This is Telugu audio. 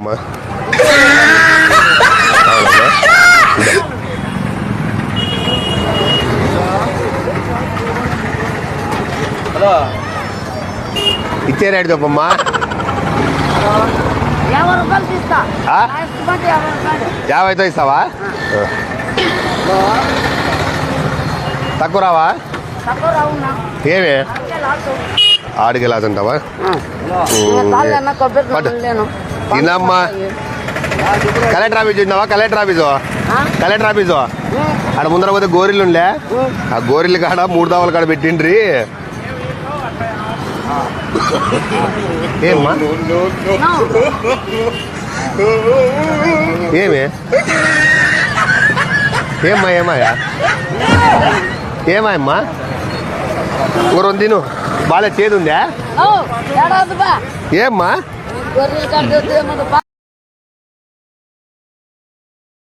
అమ్మా అవునమ్మా ఇదే. ఇచ్చే రేటు చెప్పమ్మా. యాభై రూపాయలు తీస్తా. ఆ? లాస్ట్ మాట యాభై రూపాయలు. యాభైతో ఇస్తావా? తక్కువ రావా? ఏమి? ఆడికి వెళ్ళాదంటావా తినమ్మా కలెక్టర్ ఆఫీస్ చూసినావా? Collector office? కలెక్టర్ ఆఫీసు ఆడ ముందర పోతే గోరిల్లు ఉండే ఆ గోరిల్లు కాడ మూడు దావల కాడ పెట్టిండ్రి. ఏమ్మా? ఏమి? ఏమ్మా ఏమాయా ఏమాయమ్మా ఊరు తిను. బాగా చేదు ఉందా? ఓ ఏడాది బా. ఏమ్మా? ஒரு